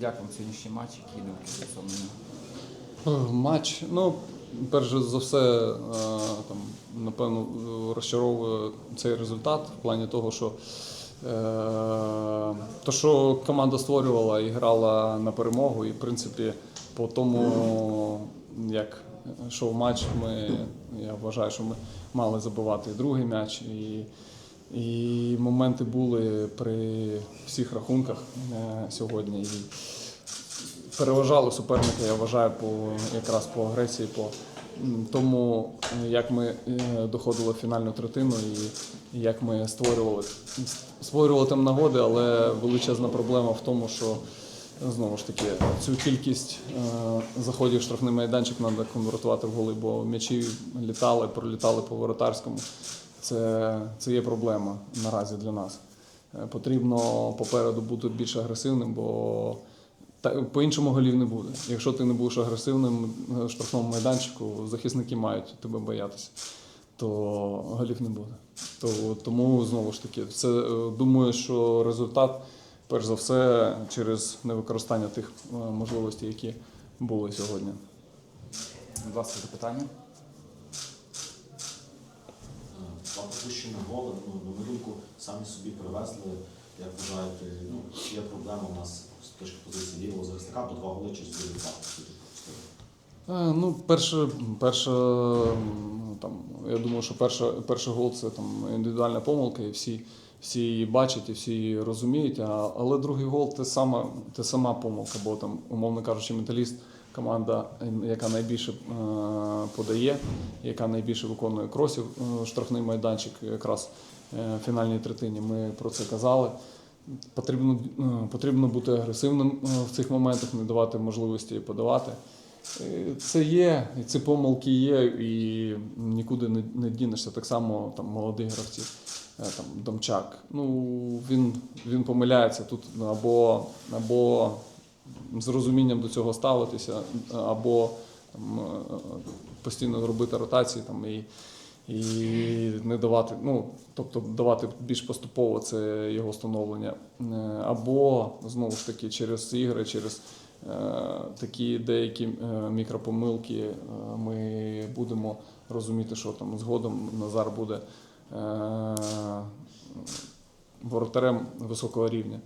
Як вам сьогоднішній матч, які думки стосовно Матч, ну, перш за все, е, там, напевно, розчаровує цей результат в плані того, що е, то, що команда створювала і грала на перемогу, і в принципі, по тому, як йшов матч, ми, я вважаю, що ми мали забивати другий м'яч. І, і моменти були при всіх рахунках е, сьогодні. І, переважали суперника, я вважаю, по якраз по агресії, по тому, е, як ми е, доходили в фінальну третину і, як ми створювали створювали там нагоди, але величезна проблема в тому, що знову ж таки цю кількість заходів в штрафний майданчик треба конвертувати в голи, бо м'ячі літали, пролітали по воротарському. Це, це є проблема наразі для нас. Е, Потрібно попереду бути більш агресивним, бо по-іншому голів не буде. Якщо ти не будеш агресивним в штрафному майданчику, захисники мають тебе боятися, то голів не буде. То, тому знову ж таки, це е, думаю, що результат, перш за все, через невикористання тих е, можливостей, які були сьогодні. Будь запитання. Два пропущені голи, ну, на думку, самі собі привезли. Як вважаєте, ну, є проблема у нас з точки позиції лівого захисника, бо два голи чи збили два Ну, перше, перше, ну, там, я думаю, що перша, перший гол це там індивідуальна помилка, і всі, всі її бачать і всі її розуміють. А, але другий гол це сама, це сама помилка, бо там, умовно кажучи, металіст команда, е, яка найбільше е, подає, яка найбільше виконує кросів е, штрафний майданчик, якраз е, в фінальній третині. Ми про це казали. Потрібно, потрібно бути агресивним в цих моментах, не давати можливості подавати. Це є, ці помилки є, і нікуди не, не дінешся. Так само там молоді гравці, там Домчак. Ну він, він помиляється тут або, або з розумінням до цього ставитися, або там, постійно робити ротації там і. І не давати, ну тобто давати більш поступово це його становлення. Е, Або знову ж таки через ігри, через е, такі деякі е, мікропомилки е, ми будемо розуміти, що там згодом Назар буде е, воротарем високого рівня.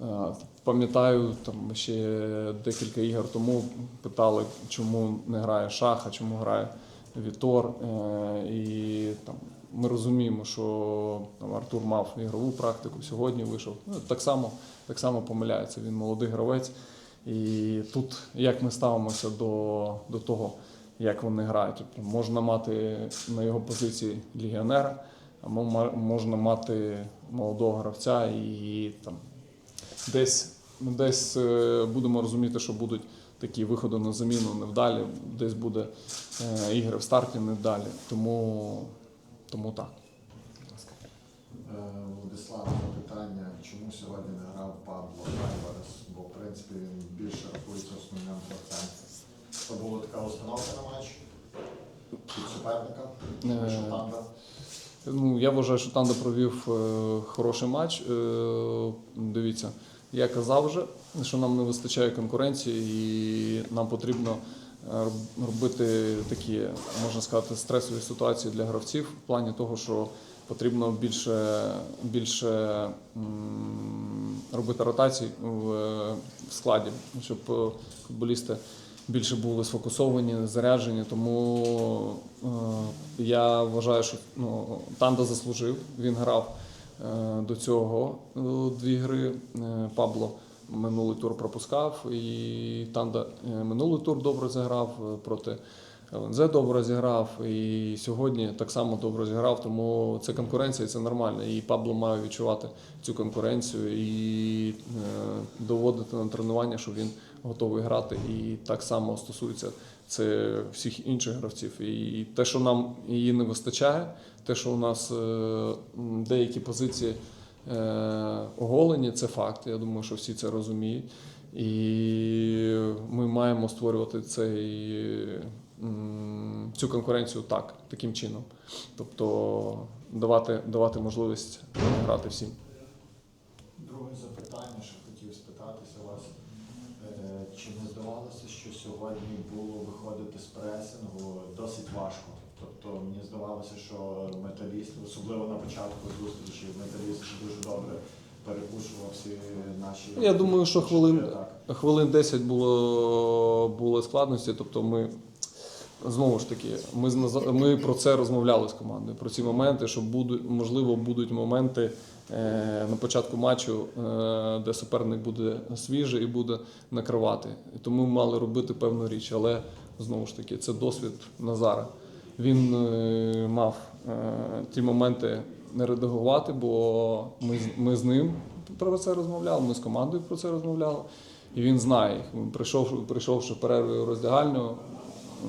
Е, Пам'ятаю, там ще декілька ігор тому питали, чому не грає Шаха, чому грає Вітор. Е, І там ми розуміємо, що там Артур мав ігрову практику, сьогодні вийшов. Ну, так само, так само помиляється. Він молодий гравець. І тут як ми ставимося до, до того, як вони грають. Тобто можна мати на його позиції легіонера, а можна мати молодого гравця і там десь, десь е, будемо розуміти, що будуть такі виходи на заміну невдалі, десь буде е, ігри в старті невдалі. Тому, тому так. Е, Владислав, запитання, чому сьогодні не грав Пабло Альварес, бо в принципі він більше рахується основним гравцем. Це була така установка на матч від суперника, що Танда. Ну, я вважаю, що Танда провів е, хороший матч. Е, дивіться, я казав вже, що нам не вистачає конкуренції, і нам потрібно е, робити такі, можна сказати, стресові ситуації для гравців в плані того, що потрібно більше, більше робити ротацій в, складі, щоб футболісти більше були сфокусовані, заряджені. Тому е, я вважаю, що ну, Танда заслужив. Він грав е, до цього е, дві гри. Е, Пабло минулий тур пропускав, і Танда е, минулий тур добре зіграв е, проти. ЛНЗ добре зіграв і сьогодні так само добре зіграв, тому це конкуренція, це нормально. І Пабло має відчувати цю конкуренцію і е, доводити на тренування, що він готовий грати. І так само стосується це всіх інших гравців. І те, що нам її не вистачає, те, що у нас е, деякі позиції е, оголені, це факт. Я думаю, що всі це розуміють. І ми маємо створювати цей, цю конкуренцію так, таким чином. Тобто давати, давати можливість грати всім. Друге запитання, що хотів спитатися вас. чи не здавалося, що сьогодні було виходити з пресингу досить важко? Тобто мені здавалося, що металіст, особливо на початку зустрічі, металіст дуже добре перепушував всі наші. Я думаю, що хвилин-. Хвилин 10 було, було складності, тобто ми. Знову ж таки, ми, ми про це розмовляли з командою, про ці моменти, що будуть, можливо, будуть моменти е, на початку матчу, е, де суперник буде свіжий і буде накривати. І тому мали робити певну річ. Але знову ж таки, це досвід Назара. Він е, мав е, ті моменти не редагувати, бо ми, ми з ним про це розмовляли, ми з командою про це розмовляли. І він знає їх. Прийшов, прийшовши в перерву роздягальню,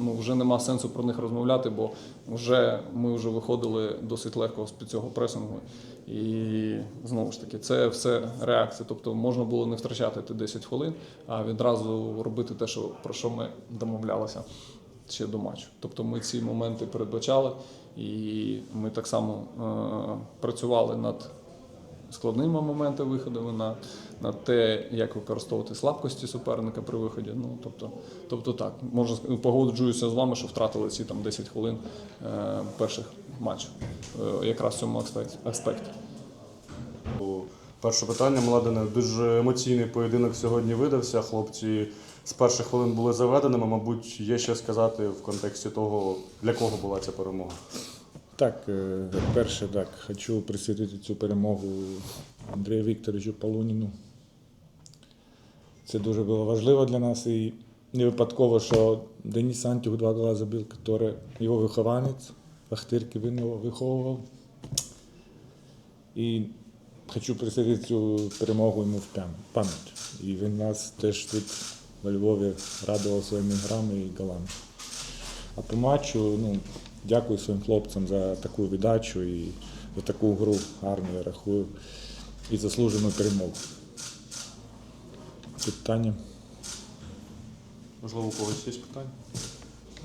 ну вже нема сенсу про них розмовляти, бо вже ми вже виходили досить легко з під цього пресингу. І знову ж таки, це все реакція. Тобто можна було не втрачати ті 10 хвилин, а відразу робити те, що про що ми домовлялися ще до матчу. Тобто ми ці моменти передбачали, і ми так само е, працювали над складними моментами виходу на, на те, як використовувати слабкості суперника при виході. Ну тобто, тобто так, можна погоджуюся з вами, що втратили ці там 10 хвилин е, перших матчів, е, якраз в цьому аспекті. Перше питання, Младене. Дуже емоційний поєдинок сьогодні видався. Хлопці з перших хвилин були заведеними. Мабуть, є що сказати в контексті того, для кого була ця перемога. Так, е, перше, так, хочу присвятити цю перемогу Андрію Вікторовичу Полуніну. Це дуже було важливо для нас і не випадково, що Деніс Антюх два гола забив, який його вихованець, Вахтирки він його виховував. І хочу присвятити цю перемогу йому в пам'ять. І він нас теж тут во Львові радував своїми грами і голами. А по матчу, ну, дякую своїм хлопцям за таку віддачу і за таку гру гарну, я рахую. І заслужену перемогу. Питання. Можливо, у когось є питання?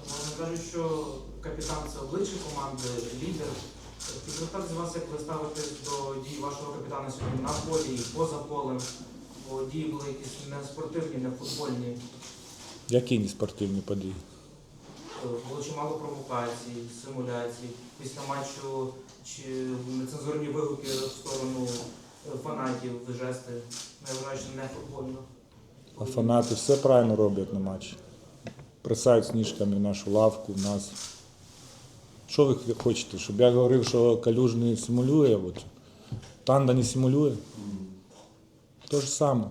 Вони кажуть, що капітан це обличчя команди, лідер. Так з вас, як ви ставитесь до дій вашого капітана сьогодні на полі і поза полем, бо дії були якісь не спортивні, не футбольні. Які неспортивні події? Е, Було чимало провокацій, симуляцій. Після матчу чи нецензурні вигуки в сторону е, фанатів, жести. Я вважаю, що не футбольно. А фанати все правильно роблять на матчі. Присають сніжками в нашу лавку, в нас. Що ви хочете? Щоб я говорив, що калюжний симулює, от. Танда не симулює? То ж саме.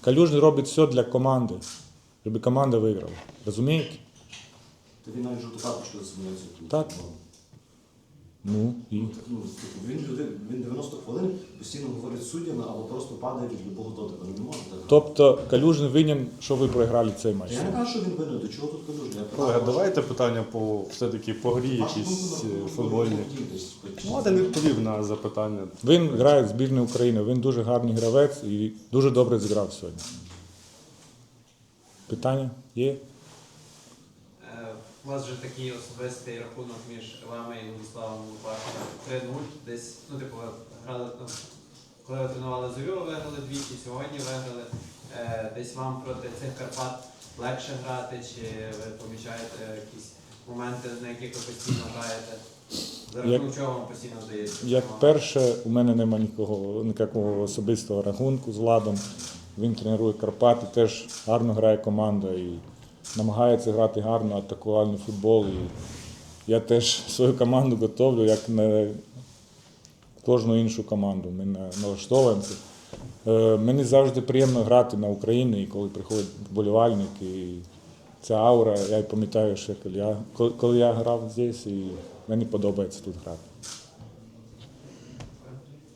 Калюжний робить все для команди, щоб команда виграла. Розумієте? Та він навіть жовту карточку змінився тут. Так. Ну і. Ну, типу, він, люди, він 90 хвилин постійно говорить з суддями або просто падає від любого дотику. Він не може так. Тобто Калюжний винен, що ви програли цей матч. Я не кажу, що він винен, до чого тут кажу. Я Колега, питаю, давайте питання по все-таки по грі, якісь е, футбол, футбольні. хотів десь хоч- Младен відповів на запитання. Він грає в збірну України, він дуже гарний гравець і дуже добре зіграв сьогодні. Питання є? У вас же такий особистий рахунок між вами і Владиславом Лупашем 3-0. Десь, ну, типу, грали, ну, коли ви тренували зорю, ви виграли двічі, сьогодні виграли. Е, Десь вам проти цих Карпат легше грати, чи ви помічаєте якісь моменти, на яких ви постійно граєте? За рахунок чого вам постійно вдається? Як перше, у мене нема нікого, ніякого особистого рахунку з Владом. Він тренує Карпати, теж гарно грає команда і намагається грати гарно, атакувальний футбол. І я теж свою команду готовлю, як на кожну іншу команду. Ми на- налаштовуємося. Е, Мені завжди приємно грати на Україні, і коли приходять вболівальники. І ця аура, я пам'ятаю, що коли я, коли я грав здесь, і мені подобається тут грати.